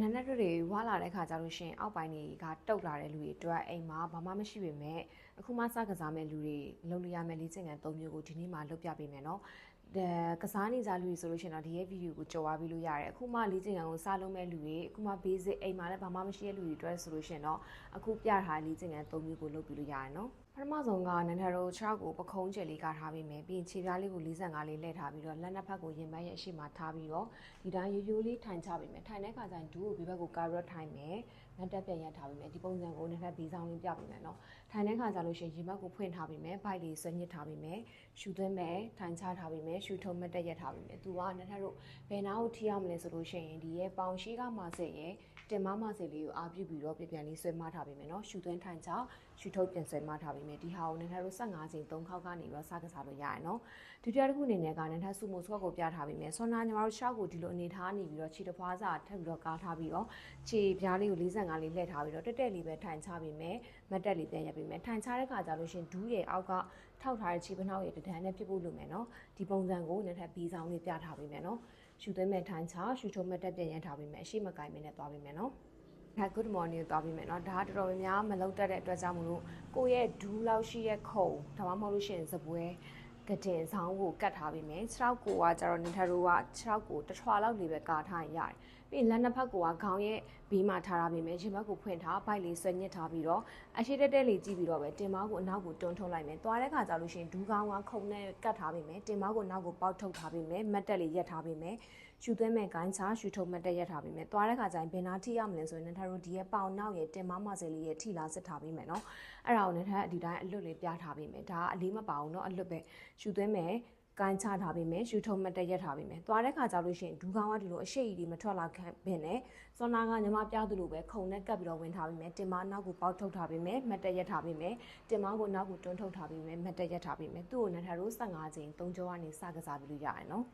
နန်းနက်တွေဝါလာတဲ့ခါကျလို့ရှရင်အောက်ပိုင်းတွေကတုတ်လာတဲ့လူတွေအတွက်အိမ်မှာဘာမှမရှိပေမဲ့အခုမှစကစားမဲ့လူတွေလုပ်လို့ရမယ့်လေ့ကျင့်ခန်း၃မျိုးကိုဒီနေ့မှလုပ်ပြပေးမယ်နော်ဒါ ကစားနေကြလူတွေဆိုလို့ရှရင်တော့ဒီရဲ့ဗီဒီယိုကိုကြော်သွားပြီးလို့ရတယ်အခုမှလေ့ကျင့်ခန်းကိုစလုပ်မဲ့လူတွေအခုမှ basic အိမ်မှာလည်းဘာမှမရှိတဲ့လူတွေအတွက်ဆိုလို့ရှရင်တော့အခုပြထားတဲ့လေ့ကျင့်ခန်း၃မျိုးကိုလုပ်ပြီးလို့ရတယ်နော်ပထမဆုံးကနန်းထရိုး6ကိုပခုံးကျယ်လေးကထားပြီးမယ်ပြီးရင်ခြေပြားလေးကို45လေးလှည့်ထားပြီးတော့လက်နှစ်ဖက်ကိုရင်ဘတ်ရဲ့အရှိမထားပြီးတော့ဒီတိုင်းရိုးရိုးလေးထိုင်ချပေးမယ်ထိုင်တဲ့ခါကျရင်ဒူးကိုဒီဘက်ကိုကာရက်ထိုင်မယ် ငတ်တက်ပြန်ရက်ထားပေးမယ်ဒီပုံစံကိုနန်းထက်ဘေးဆောင်လေးပြပေးမယ်နော်ထိုင်တဲ့ခါကျလို့ရှိရင်ရင်ဘတ်ကိုဖွင့်ထားပေးမယ်ဘိုက်လေးဆွဲညစ်ထားပေးမယ်ရှူသွင်းမယ်ထိုင်ချထားပေးမယ်ရှူထုံမတ်တက်ရက်ထားပေးမယ်သူကနန်းထက်တို့ဘယ်နာကိုထိရမလဲဆိုလို့ရှိရင်ဒီရဲ့ပေါင်ရှိကမှဆက်ရဲ့တင်မမဆက်လေးကိုအားပြုပြီးတော့ပြန်ပြန်လေးဆွဲမထားပေးမယ်နော်ရှူသွင်းထိုင်ချရှူထုတ်ပြန်ဆွဲမထားပေးမယ်ဒီဟာကိုနန်းထက်တို့15ချိန်3ခေါက်ကနေပြီးတော့စကစားလို့ရရနော်ဒုတိယတစ်ခုအနေနဲ့ကနန်းထက်စုမိုဆွက်ကိုပြထားပေးမယ်ဆွမ်းနာညီမတို့ရှောက်ကိုဒီလိုအနေထားနေပြီးတော့ခြေတစ်ဖွားစာထပ်ပြီးတော့ကားထားပြီးတော့ခြေပြားလေးကို45လေးလှည့်ထားပြီးတော့တက်တက်လေးပဲထိုင်ချပေးမယ်မတ်တက်လေးပြန်ရက်ပေးမယ်ထိုင်ချတဲ့ခါကျလို့ရှင်ဒူးရဲ့အောက်ကထောက်ထားတဲ့ခြေပနှောက်ရဲ့တဒန်းနဲ့ဖြစ်ဖို့လိုမယ်နော်ဒီပုံစံကိုနန်းထက်ပြီးဆောင်လေးပြထားပေးမယ်နော်ရှူသွင်းမဲ့ထိုင်ချရှူထုံမတ်တက်ပြန်ရက်ထားပေးမယ်အရှိမကိုင်မင်းနဲ့သွားပေးမယ်နော်ဒါ good morning ကိုသွားပြီးမယ်เนาะဒါကတော်တော်များများမလုံးတက်တဲ့အတွက်ကြောင့်မလို့ကိုယ့်ရဲ့ဒူးလောက်ရှိရဲ့ခုံဒါမှမဟုတ်လို့ရှိရင်စပွဲကတင်ဆောင်ကိုကတ်ထားပြီးမယ်ခြေထောက်ကိုကကျတော့နေထရိုးကခြေထောက်ကိုတစ်ထွာလောက်လေးပဲကာထားရင်ရတယ် ပြီးလက်နှစ်ဖက်ကခေါင်းရဲ့ဘေးမှာထားထားပေးမယ်ရင်ဘက်ကိုဖွင့်ထားဘိုက်လေးဆွဲညစ်ထားပြီးတော့အရှိတက်တက်လေးကြည့်ပြီးတော့ပဲတင်မောက်ကိုအနောက်ကိုတွန်းထုတ်လိုက်မယ်သွားတဲ့ခါကျလို့ရှိရင်ဒူးကောင်းကခုံနဲ့ကတ်ထားပေးမယ်တင်မောက်ကိုနောက်ကိုပေါက်ထုတ်ထားပေးမယ်မတ်တက်လေးရက်ထားပေးမယ်ရှူသွဲမဲ့ဂိုင်းချရှူထုတ်မတ်တက်ရက်ထားပေးမယ်သွားတဲ့ခါကျရင်ဘယ်နာထိရမလဲဆိုရင်နထရိုဒီရဲ့ပေါင်နောက်ရဲ့တင်မောက်မဆယ်လေးရဲ့ထိလာစစ်ထားပေးမယ်နော်အဲ့ဒါကိုနထအဒီတိုင်းအလွတ်လေးပြထားပေးမယ်ဒါကအလေးမပါဘူးနော်အလွတ်ပဲရှူသွဲမဲ့ ကိုင်းချထားပေးမယ်ရှူထုံမတက်ရက်ထားပေးမယ်သွားတဲ့ခါကျလို့ရှိရင်ဒူးကောင်းကဒီလိုအရှိတ်ကြီးမထွက်လာခံပင်နဲ့စောနာကညီမပြသလိုပဲခုံနဲ့ကပ်ပြီးတော့ဝင်ထားပေးမယ်တင်မနောက်ကိုပေါက်ထုတ်ထားပေးမယ်မတ်တက်ရက်ထားပေးမယ်တင်မကိုနောက်ကိုတွန်းထုတ်ထားပေးမယ်မတ်တက်ရက်ထားပေးမယ်သူ့ကိုနထရိုး15ချိန်3ကြောကနေစကစားပြီးလို့ရတယ်နော်